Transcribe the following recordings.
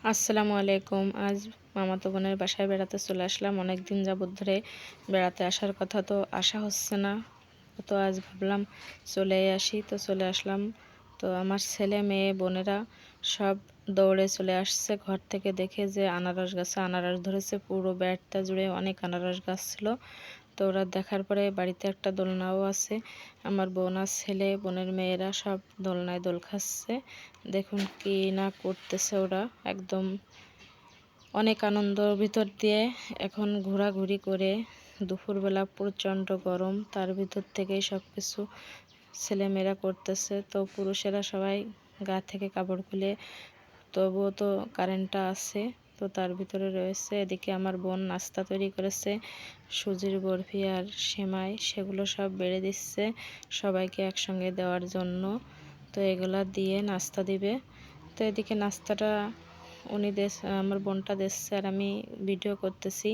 আসসালামু আলাইকুম। আজ মামাতো বোনের বাসায় বেড়াতে চলে আসলাম। অনেক দিন যাবত ধরে বেড়াতে আসার কথা তো আসা হচ্ছে না। তো আজ ভাবলাম চলে আসি। তো চলে আসলাম। তো আমার ছেলে, মেয়ে, বোনেরা সব দৌড়ে চলে আসছে ঘর থেকে দেখে যে আনারস গাছে, আনারস ধরেছে। পুরো ব্যাটটা জুড়ে অনেক আনারস গাছ ছিল। তো ওরা দেখার পরে বাড়িতে একটা দোলনাও আছে। আমার বোন আর ছেলে, বোনের মেয়েরা সব দোলনায় দোল খাচ্ছে। দেখুন কি না করতেছে ওরা। একদম অনেক আনন্দর ভিতর দিয়ে এখন ঘোরাঘুরি করে দুপুরবেলা প্রচণ্ড গরম, তার ভিতর থেকেই সব কিছু ছেলেমেয়েরা করতেছে। তো পুরুষেরা সবাই গা থেকে কাপড় খুলে, তবুও তো কারেন্টটা আছে। তো তার ভিতরে রয়েছে, এদিকে আমার বোন নাস্তা তৈরি করেছে, সুজির বরফি আর সেমাই, সেগুলো সব বেড়ে দিচ্ছে সবাইকে একসঙ্গে দেওয়ার জন্য। তো এগুলা দিয়ে নাস্তা দিবে। তো এদিকে নাস্তাটা উনি দেশ, আমার বোনটা দিচ্ছে আর আমি ভিডিও করতেছি।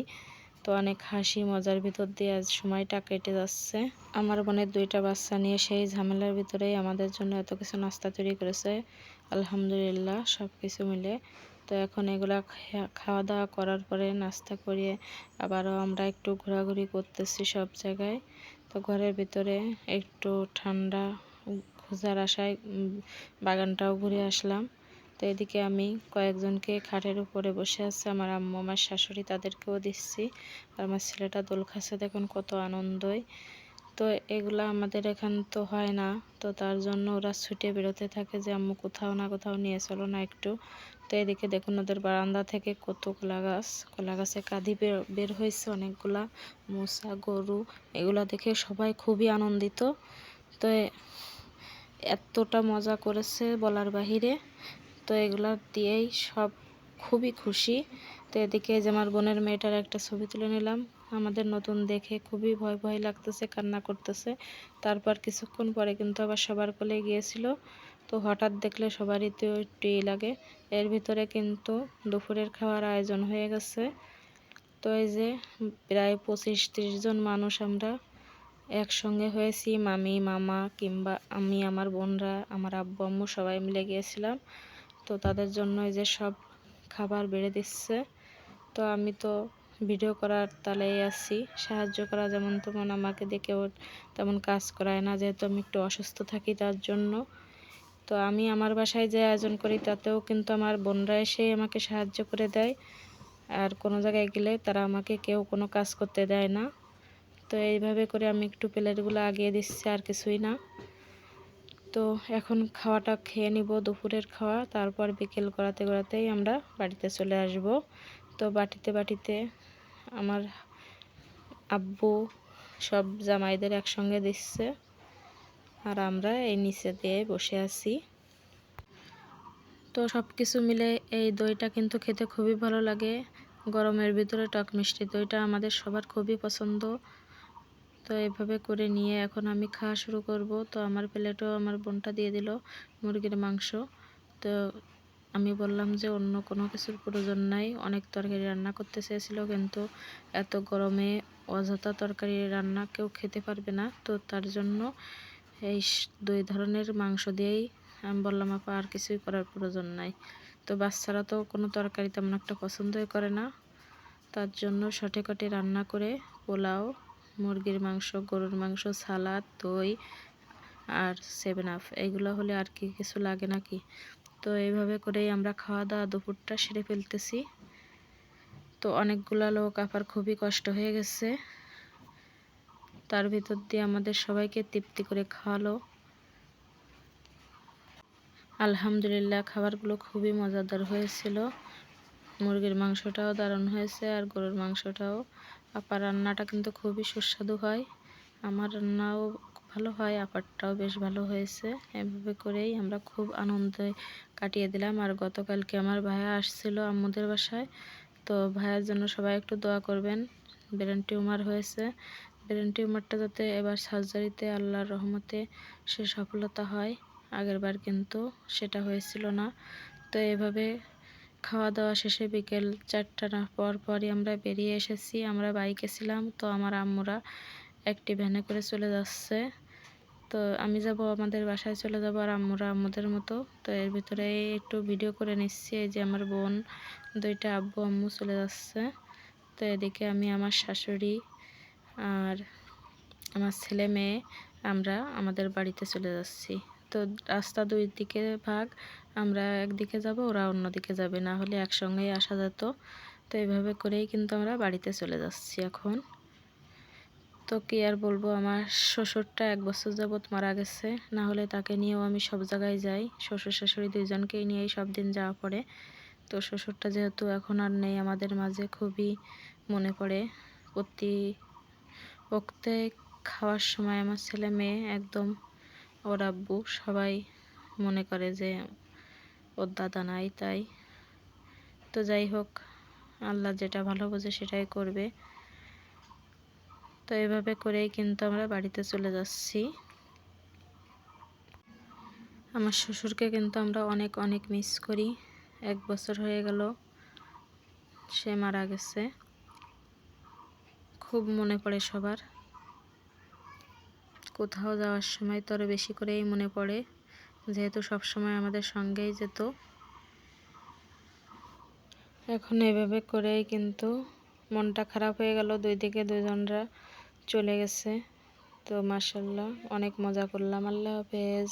তো অনেক হাসি মজার ভিতর দিয়ে আজ সময়টা কেটে যাচ্ছে। আমার বোনের দুইটা বাচ্চা নিয়ে সেই ঝামেলার ভিতরেই আমাদের জন্য এত কিছু নাস্তা তৈরি করেছে। আলহামদুলিল্লাহ সব কিছু মিলে। তো এখন এগুলা খাওয়া দাওয়া করার পরে নাস্তা করিয়ে আবারও আমরা একটু ঘোরাঘুরি করতেছি সব জায়গায়। তো ঘরের ভিতরে একটু ঠান্ডা খোঁজার আশায় বাগানটাও ঘুরে আসলাম। তো এদিকে আমি কয়েকজনকে খাটের উপরে বসে আছে, আমার আম্মু, আমার শাশুড়ি তাদেরকেও দিচ্ছি। আর আমার ছেলেটা দোল খাচ্ছে দেখুন কত আনন্দই। তো এগুলো আমাদের এখান তো হয় না। তো তার জন্য ওরা ছুটে বেরোতে থাকে যে, আম্মু, কোথাও না কোথাও নিয়ে চলো না একটু। তো এদিকে দেখুন ওদের বারান্দা থেকে কত কলা গাছ, কলা গাছে কাঁদি বের হয়েছে অনেকগুলা মশা গরু, এগুলা দেখে সবাই খুবই আনন্দিত। তো এতটা মজা করেছে বলার বাহিরে। তো এগুলা দিয়েই সব খুবই খুশি। তো এদিকে যে, আমার বোনের মেয়েটার একটা ছবি তুলে নিলাম। আমাদের নতুন দেখে খুবই ভয় ভয় লাগতেছে, কান্না করতেছে। তারপর কিছুক্ষণ পরে কিন্তু আবার সবার কোলে গিয়েছিল। তো হঠাৎ দেখলে সবারই তো একটু লাগে। এর ভিতরে কিন্তু দুপুরের খাওয়ার আয়োজন হয়ে গেছে। তো এই যে প্রায় পঁচিশ ত্রিশ জন মানুষ আমরা একসঙ্গে হয়েছি। মামি, মামা কিংবা আমি, আমার বোনরা, আমার আব্বু, আম্মু সবাই মিলে গিয়েছিলাম। তো তাদের জন্য এই যে সব খাবার বেড়ে দিচ্ছে। তো আমি তো ভিডিও করার তালেই আছি। সাহায্য করা যেমন তেমন আমাকে দেখেও তেমন কাজ করায় না, যেহেতু আমি একটু অসুস্থ থাকি তার জন্য। তো আমি আমার বাসায় যে আয়োজন করি, তাতেও কিন্তু আমার বোনরা এসে আমাকে সাহায্য করে দেয়। আর কোনো জায়গায় গেলে তারা আমাকে কেউ কোনো কাজ করতে দেয় না। তো এইভাবে করে আমি একটু প্লেটগুলো আগিয়ে দিচ্ছি, আর কিছুই না। তো এখন খাওয়াটা খেয়ে নিব দুপুরের খাওয়া। তারপর বিকেল করাতে করাতেই আমরা বাড়িতে চলে আসব। তো বাটিতে বাটিতে আমার আব্বু সব জামাইদের একসঙ্গে দিচ্ছে আর আমরা এই নিচে দিয়ে বসে আছি। তো সব কিছু মিলে এই দইটা কিন্তু খেতে খুবই ভালো লাগে। গরমের ভিতরে টক মিষ্টি দইটা আমাদের সবার খুবই পছন্দ। তো এভাবে করে নিয়ে এখন আমি খাওয়া শুরু করব। তো আমার প্লেটও আমার বোনটা দিয়ে দিল মুরগির মাংস। তো আমি বললাম যে অন্য কোনো কিছুর প্রয়োজন নাই। অনেক তরকারি রান্না করতে চেয়েছিল কিন্তু এত গরমে অযথা তরকারি রান্না কেউ খেতে পারবে না। তো তার জন্য এই দুই ধরনের মাংস দিয়েই আমি বললাম, আপা, আর কিছুই করার প্রয়োজন নাই। তো বাচ্চারা তো কোনো তরকারি তেমন একটা পছন্দই করে না। তার জন্য সঠিকটি রান্না করে পোলাও মুরগির মাংস, গরুর মাংস, সালাদ, দই আর সেভেন আপ এগুলো হলে আর কি কিছু লাগে নাকি? তো এইভাবে করেই আমরা খাওয়া দাওয়া দুপুরটা সেরে ফেলতেছি। তো অনেকগুলা লোক আপার খুবই কষ্ট হয়ে গেছে। তার ভিতর দিয়ে আমাদের সবাইকে তৃপ্তি করে খাওয়ালো। আলহামদুলিল্লাহ, খাবারগুলো খুবই মজাদার হয়েছিল। মুরগির মাংসটাও দারুণ হয়েছে আর গরুর মাংসটাও আপার রান্নাটা কিন্তু খুবই সুস্বাদু হয়। আমার রান্নাও ভালো হয়, আপারটাও বেশ ভালো হয়েছে। এভাবে করেই আমরা খুব আনন্দে কাটিয়ে দিলাম। আর গতকালকে আমার ভাইয়া আসছিল আম্মুদের বাসায়। তো ভাইয়ার জন্য সবাই একটু দোয়া করবেন। ব্রেন টিউমার হয়েছে। ব্রেন টিউমারটা যাতে এবার সার্জারিতে আল্লাহর রহমতে সে সফলতা হয়। আগের বার কিন্তু সেটা হয়েছিল না। তো এভাবে খাওয়া দাওয়া শেষে বিকেল চারটা না পর পরই আমরা বেরিয়ে এসেছি। আমরা বাইকে ছিলাম, তো আমার আম্মুরা একটি ভ্যানে করে চলে যাচ্ছে। তো আমি যাব আমাদের বাসায় চলে যাব আর আম্মুরা আম্মুদের মতো। তো এর ভিতরে একটু ভিডিও করে নিচ্ছি, এই যে আমার বোন, দুইটা আব্বু আম্মু চলে যাচ্ছে। তো এদিকে আমি, আমার শাশুড়ি আর আমার ছেলে মেয়ে, আমরা আমাদের বাড়িতে চলে যাচ্ছি। তো রাস্তা দুই দিকে ভাগ, আমরা একদিকে যাব, ওরা অন্যদিকে যাবে। না হলে একসঙ্গেই আসা যেত। তো এইভাবে করেই কিন্তু আমরা বাড়িতে চলে যাচ্ছি এখন। তো কি আর বলব, আমার শ্বশুরটা এক বছর যাবৎ মারা গেছে। না হলে তাকে নিয়েও আমি সব জায়গায় যাই। শ্বশুর শাশুড়ি দুইজনকেই নিয়েই সব দিন যাওয়া পড়ে। তো শ্বশুরটা যেহেতু এখন আর নেই, আমাদের মাঝে খুবই মনে পড়ে। প্রতি ওক্তে খাওয়ার সময় আমার ছেলে মেয়ে একদম ওর আব্বু সবাই মনে করে যে ওর দাদা নাই, তাই। তো যাই হোক, আল্লাহ যেটা ভালো বোঝে সেটাই করবে। তো এভাবে করেই কিন্তু আমরা বাড়িতে চলে যাচ্ছি। আমার শ্বশুরকে কিন্তু আমরা অনেক অনেক মিস করি। এক বছর হয়ে গেল, সে মারা গেছে। খুব মনে পড়ে সবার। কোথাও যাওয়ার সময় তো আরও বেশি করেই মনে পড়ে। যেহেতু সব সময় আমাদের সঙ্গেই যেত। এখন এভাবে করেই কিন্তু মনটা খারাপ হয়ে গেল। দুই দিকে দুজনরা চলে গেছে। তো মাসাল্লাহ অনেক মজা করলাম। আল্লাহ হাফেজ।